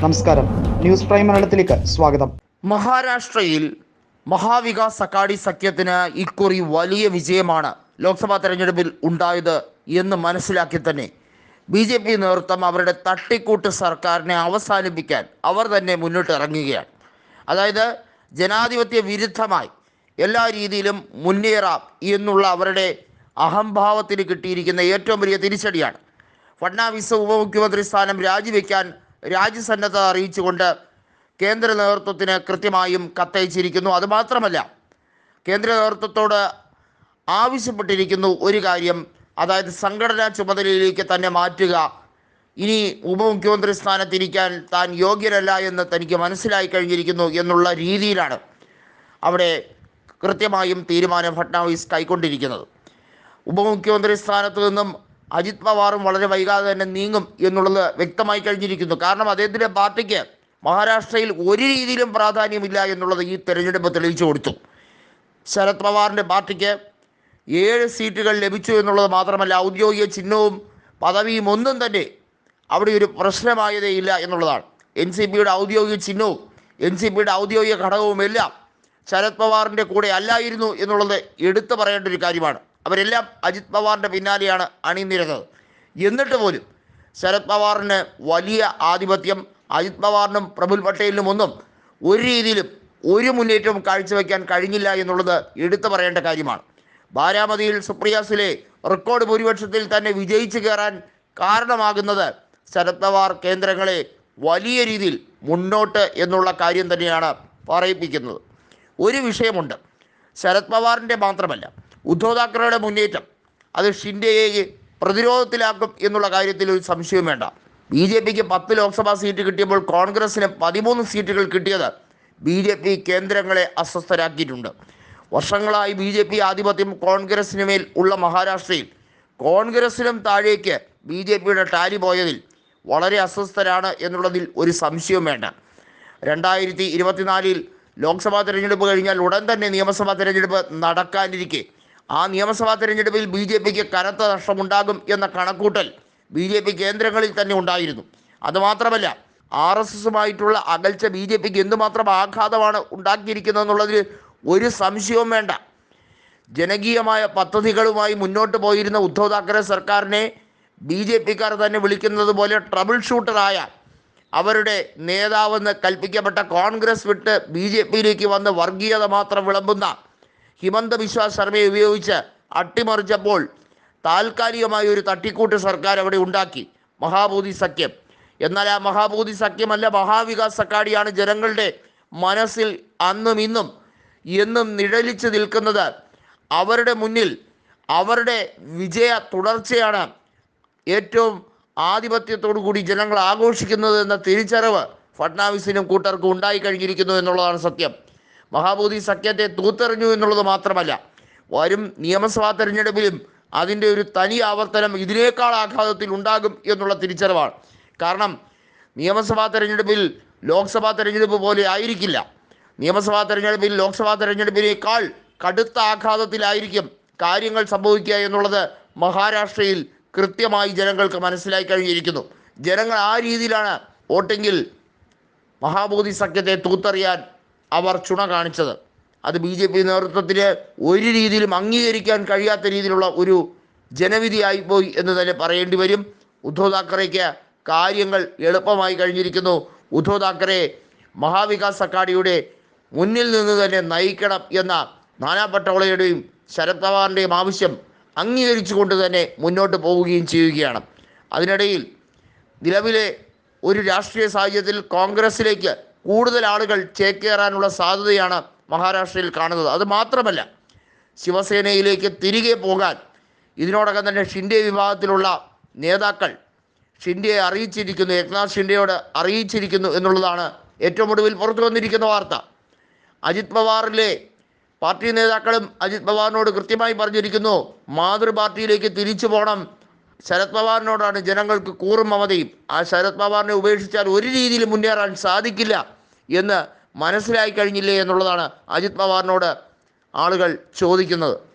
നമസ്കാരം. News prime മലയാളത്തിലേക്ക് സ്വാഗതം. മഹാരാഷ്ട്രയിൽ മഹാവികാസ് അക്കാഡി സഖ്യത്തിന് ഇക്കുറി വലിയ വിജയമാണ് ലോക്സഭാ തെരഞ്ഞെടുപ്പിൽ ഉണ്ടായത് എന്ന് മനസ്സിലാക്കി തന്നെ ബി ജെ പി നേതൃത്വം അവരുടെ തട്ടിക്കൂട്ട് സർക്കാരിനെ അവസാനിപ്പിക്കാൻ അവർ തന്നെ മുന്നോട്ട് ഇറങ്ങുകയാണ്. അതായത് ജനാധിപത്യ വിരുദ്ധമായി എല്ലാ രീതിയിലും മുന്നേറാം എന്നുള്ള അവരുടെ അഹംഭാവത്തിന് കിട്ടിയിരിക്കുന്ന ഏറ്റവും വലിയ തിരിച്ചടിയാണ്. ഫഡ്നാവിസ് ഉപമുഖ്യമന്ത്രി സ്ഥാനം രാജിവെക്കാൻ രാജ്യസന്നദ്ധത അറിയിച്ചുകൊണ്ട് കേന്ദ്ര നേതൃത്വത്തിന് കൃത്യമായും കത്തയച്ചിരിക്കുന്നു. അതുമാത്രമല്ല കേന്ദ്ര നേതൃത്വത്തോട് ആവശ്യപ്പെട്ടിരിക്കുന്നു ഒരു കാര്യം. അതായത് സംഘടനാ ചുമതലയിലേക്ക് തന്നെ മാറ്റുക. ഇനി ഉപമുഖ്യമന്ത്രി സ്ഥാനത്തിരിക്കാൻ താൻ യോഗ്യനല്ല എന്ന് തനിക്ക് മനസ്സിലായി കഴിഞ്ഞിരിക്കുന്നു എന്നുള്ള രീതിയിലാണ് അവിടെ കൃത്യമായും തീരുമാനം ഫട്നാവിസ് കൈക്കൊണ്ടിരിക്കുന്നത്. ഉപമുഖ്യമന്ത്രി സ്ഥാനത്ത് നിന്നും അജിത് പവാറും വളരെ വൈകാതെ തന്നെ നീങ്ങും എന്നുള്ളത് വ്യക്തമായി കഴിഞ്ഞിരിക്കുന്നു. കാരണം അദ്ദേഹത്തിന്റെ പാർട്ടിക്ക് മഹാരാഷ്ട്രയിൽ ഒരു രീതിയിലും പ്രാധാന്യമില്ല എന്നുള്ളത് ഈ തെരഞ്ഞെടുപ്പ് തെളിയിച്ചു കൊടുത്തു. ശരത് പവാറിന്റെ പാർട്ടിക്ക് ഏഴ് സീറ്റുകൾ ലഭിച്ചു എന്നുള്ളത് മാത്രമല്ല ഔദ്യോഗിക ചിഹ്നവും പദവിയും ഒന്നും തന്നെ അവിടെ ഒരു പ്രശ്നമായതേയില്ല എന്നുള്ളതാണ്. എൻ സി പിയുടെ ഔദ്യോഗിക ചിഹ്നവും എൻ സി പിയുടെ ഔദ്യോഗിക ഘടകവുമെല്ലാം ശരത് പവാറിന്റെ കൂടെ അല്ലായിരുന്നു എന്നുള്ളത് എടുത്തു പറയേണ്ട ഒരു കാര്യമാണ്. അവരെല്ലാം അജിത് പവാറിന്റെ പിന്നാലെയാണ് അണിനിരുന്നത്. എന്നിട്ട് പോലും ശരത് പവാറിന് വലിയ ആധിപത്യം അജിത് പവാറിനും പ്രഫുൽ പട്ടേലിനും ഒന്നും ഒരു രീതിയിലും ഒരു മുന്നേറ്റവും കാഴ്ചവെക്കാൻ കഴിഞ്ഞില്ല എന്നുള്ളത് എടുത്തു പറയേണ്ട കാര്യമാണ്. ബാരാമതിയിൽ സുപ്രിയ സുലെ റെക്കോർഡ് ഭൂരിപക്ഷത്തിൽ തന്നെ വിജയിച്ചു കയറാൻ കാരണമാകുന്നത് ശരത് പവാർ കേന്ദ്രങ്ങളെ വലിയ രീതിയിൽ മുന്നോട്ട് എന്നുള്ള കാര്യം തന്നെയാണ് പറയിപ്പിക്കുന്നത്. ഒരു വിഷയമുണ്ട്. ശരത് പവാറിന്റെ മാത്രമല്ല ഉദ്ധവ് മുന്നേറ്റം. അത് ഷിൻഡെയെ പ്രതിരോധത്തിലാക്കും എന്നുള്ള കാര്യത്തിൽ ഒരു സംശയം വേണ്ട. ബി ജെ പിക്ക് പത്ത് ലോക്സഭാ സീറ്റ് കിട്ടിയപ്പോൾ കോൺഗ്രസിന് പതിമൂന്ന് സീറ്റുകൾ കിട്ടിയത് ബി ജെ പി കേന്ദ്രങ്ങളെ അസ്വസ്ഥരാക്കിയിട്ടുണ്ട്. വർഷങ്ങളായി ബി ജെ പി ആധിപത്യം കോൺഗ്രസിന് മേൽ ഉള്ള മഹാരാഷ്ട്രയിൽ. കോൺഗ്രസിനും താഴേക്ക് ബി ജെ പിയുടെ ടാലി പോയതിൽ വളരെ അസ്വസ്ഥരാണ് എന്നുള്ളതിൽ ഒരു സംശയവും വേണ്ട. രണ്ടായിരത്തി ഇരുപത്തിനാലിൽ ലോക്സഭാ തിരഞ്ഞെടുപ്പ് കഴിഞ്ഞാൽ ഉടൻ തന്നെ നിയമസഭാ തിരഞ്ഞെടുപ്പ് നടക്കാനിരിക്കെ. ആ നിയമസഭാ തെരഞ്ഞെടുപ്പിൽ ബി ജെ പിക്ക് കനത്ത നഷ്ടമുണ്ടാകും എന്ന കണക്കൂട്ടൽ ബി ജെ പി കേന്ദ്രങ്ങളിൽ തന്നെ ഉണ്ടായിരുന്നു. അതുമാത്രമല്ല ആർ എസ് എസുമായിട്ടുള്ള അകൽച്ച ബി ജെ പിക്ക് എന്തുമാത്രം ആഘാതമാണ് ഉണ്ടാക്കിയിരിക്കുന്നതെന്നുള്ളതിൽ ഒരു സംശയവും വേണ്ട. ജനകീയമായ പദ്ധതികളുമായി മുന്നോട്ട് പോയിരുന്ന ഉദ്ധവ് താക്കറെ സർക്കാരിനെ ബി ജെ പിക്കാർ തന്നെ വിളിക്കുന്നത് പോലെ ട്രബിൾ ഷൂട്ടറായ അവരുടെ നേതാവെന്ന് കൽപ്പിക്കപ്പെട്ട കോൺഗ്രസ് വിട്ട് ബി ജെ പിയിലേക്ക് വന്ന് വർഗീയത മാത്രം വിളമ്പുന്ന ഹിമന്ത ബിശ്വ ശർമ്മയെ ഉപയോഗിച്ച് അട്ടിമറിച്ചപ്പോൾ താൽക്കാലികമായ ഒരു തട്ടിക്കൂട്ട് സർക്കാർ അവിടെ ഉണ്ടാക്കി. മഹാബോധി സഖ്യം. എന്നാൽ ആ മഹാബോധി സഖ്യമല്ല മഹാവികാസ് അക്കാഡിയാണ് ജനങ്ങളുടെ മനസ്സിൽ അന്നും ഇന്നും എന്നും നിഴലിച്ച് നിൽക്കുന്നത്. അവരുടെ മുന്നിൽ അവരുടെ വിജയ തുടർച്ചയാണ് ഏറ്റവും ആധിപത്യത്തോടു കൂടി ജനങ്ങൾ ആഘോഷിക്കുന്നത് എന്ന തിരിച്ചറിവ് ഫട്നാവിസിനും കൂട്ടർക്കും ഉണ്ടായി കഴിഞ്ഞിരിക്കുന്നു എന്നുള്ളതാണ് സത്യം. മഹാബോധി സഖ്യത്തെ തൂത്തെറിഞ്ഞു എന്നുള്ളത് മാത്രമല്ല വരും നിയമസഭാ തെരഞ്ഞെടുപ്പിലും അതിന്റെ ഒരു തനി ആവർത്തനം ഇതിനേക്കാൾ ആഘാതത്തിൽ ഉണ്ടാകും എന്നുള്ള തിരിച്ചറിവാണ്. കാരണം നിയമസഭാ തെരഞ്ഞെടുപ്പിൽ ലോക്സഭാ തെരഞ്ഞെടുപ്പ് പോലെ ആയിരിക്കില്ല. നിയമസഭാ തെരഞ്ഞെടുപ്പിൽ ലോക്സഭാ തെരഞ്ഞെടുപ്പിനേക്കാൾ കടുത്ത ആഘാതത്തിലായിരിക്കും കാര്യങ്ങൾ സംഭവിക്കുക എന്നുള്ളത് മഹാരാഷ്ട്രയിൽ കൃത്യമായി ജനങ്ങൾക്ക് മനസ്സിലായി കഴിഞ്ഞിരിക്കുന്നു. ജനങ്ങൾ ആ രീതിയിലാണ് വോട്ടെങ്കിൽ മഹാബോധി സഖ്യത്തെ തൂത്തെറിയാൻ അവർ ചുണ കാണിച്ചത്. അത് ബി ജെ പി നേതൃത്വത്തിന് ഒരു രീതിയിലും അംഗീകരിക്കാൻ കഴിയാത്ത രീതിയിലുള്ള ഒരു ജനവിധിയായിപ്പോയി എന്ന് തന്നെ പറയേണ്ടി വരും. ഉദ്ധവ് താക്കറേക്ക് കാര്യങ്ങൾ എളുപ്പമായി കഴിഞ്ഞിരിക്കുന്നു. ഉദ്ധവ് താക്കറെ മഹാവികാസ് അക്കാഡിയുടെ മുന്നിൽ നിന്ന് തന്നെ നയിക്കണം എന്ന നാനാ പട്ടോളയുടെയും ശരത് പവാറിന്റെയും ആവശ്യം അംഗീകരിച്ചുകൊണ്ട് തന്നെ മുന്നോട്ട് പോവുകയും ചെയ്യുകയാണ്. അതിനിടയിൽ നിലവിലെ ഒരു രാഷ്ട്രീയ സാഹചര്യത്തിൽ കോൺഗ്രസിലേക്ക് കൂടുതൽ ആളുകൾ ചേക്കേറാനുള്ള സാധ്യതയാണ് മഹാരാഷ്ട്രയിൽ കാണുന്നത്. അത് മാത്രമല്ല ശിവസേനയിലേക്ക് തിരികെ പോകാൻ ഇതിനോടകം തന്നെ ഷിൻഡെ വിഭാഗത്തിലുള്ള നേതാക്കൾ ഷിൻഡെയെ അറിയിച്ചിരിക്കുന്നു. ഏക്നാഥ് ഷിൻഡെയോട് അറിയിച്ചിരിക്കുന്നു എന്നുള്ളതാണ് ഏറ്റവും ഒടുവിൽ പുറത്തു വന്നിരിക്കുന്ന വാർത്ത. അജിത് പവാറിലെ പാർട്ടി നേതാക്കളും അജിത് പവാറിനോട് കൃത്യമായി പറഞ്ഞിരിക്കുന്നു മാതൃ പാർട്ടിയിലേക്ക് തിരിച്ചു പോകണം ശരത് പവാറിനോടാണ് ജനങ്ങൾക്ക് കൂറും മമതയും ആ ശരത് പവാറിനെ ഉപേക്ഷിച്ചാൽ ഒരു രീതിയിൽ മുന്നേറാൻ സാധിക്കില്ല. എന്ന് മനസ്സിലായി കഴിഞ്ഞില്ലേ എന്നുള്ളതാണ് അജിത് പവാറിനോട് ആളുകൾ ചോദിക്കുന്നത്.